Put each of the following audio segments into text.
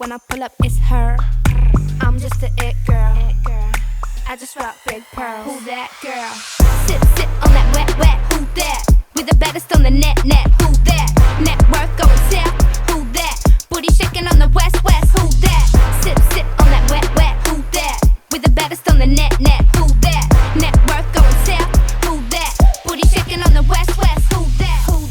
When I pull up, it's her. I'm just a it girl. I just rock big pearls. Who that girl? Sit, sit on that wet,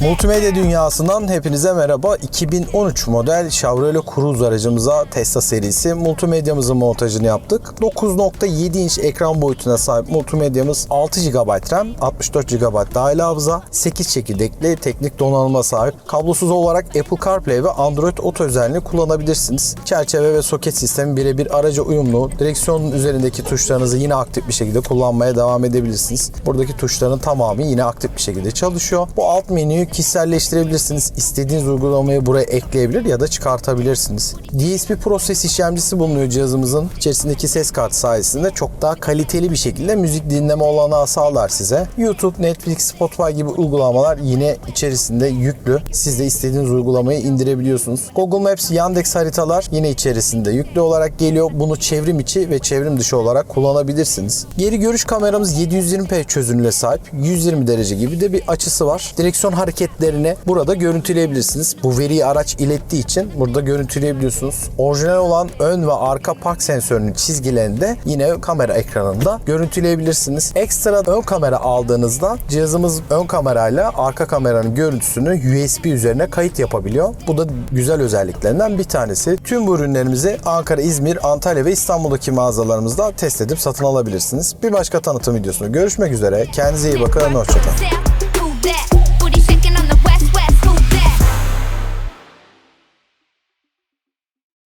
Multimedya dünyasından hepinize merhaba. 2013 model Chevrolet Cruze aracımıza Tesla serisi multimedyamızın montajını yaptık. 9.7 inç ekran boyutuna sahip multimedyamız 6 GB RAM, 64 GB dahil hafıza, 8 çekirdekli teknik donanıma sahip. Kablosuz olarak Apple CarPlay ve Android Auto özelliğini kullanabilirsiniz. Çerçeve ve soket sistemi birebir araca uyumlu. Direksiyonun üzerindeki tuşlarınızı yine aktif bir şekilde kullanmaya devam edebilirsiniz. Buradaki tuşların tamamı yine aktif bir şekilde çalışıyor. Bu alt menüyü kişiselleştirebilirsiniz. İstediğiniz uygulamayı buraya ekleyebilir ya da çıkartabilirsiniz. DSP Pro ses işlemcisi bulunuyor cihazımızın. İçerisindeki ses kartı sayesinde çok daha kaliteli bir şekilde müzik dinleme olanağı sağlar size. YouTube, Netflix, Spotify gibi uygulamalar yine içerisinde yüklü. Siz de istediğiniz uygulamayı indirebiliyorsunuz. Google Maps, Yandex haritalar yine içerisinde yüklü olarak geliyor. Bunu çevrim içi ve çevrim dışı olarak kullanabilirsiniz. Geri görüş kameramız 720p çözünürlüğe sahip. 120 derece gibi de bir açısı var. Direksiyon hareketlerini burada görüntüleyebilirsiniz. Bu veriyi araç ilettiği için burada görüntüleyebiliyorsunuz. Orijinal olan ön ve arka park sensörünün çizgilerini de yine kamera ekranında görüntüleyebilirsiniz. Ekstra ön kamera aldığınızda cihazımız ön kamerayla arka kameranın görüntüsünü USB üzerine kayıt yapabiliyor. Bu da güzel özelliklerinden bir tanesi. Tüm bu ürünlerimizi Ankara, İzmir, Antalya ve İstanbul'daki mağazalarımızda test edip satın alabilirsiniz. Bir başka tanıtım videosunda görüşmek üzere. Kendinize iyi bakın. Hoşçakalın.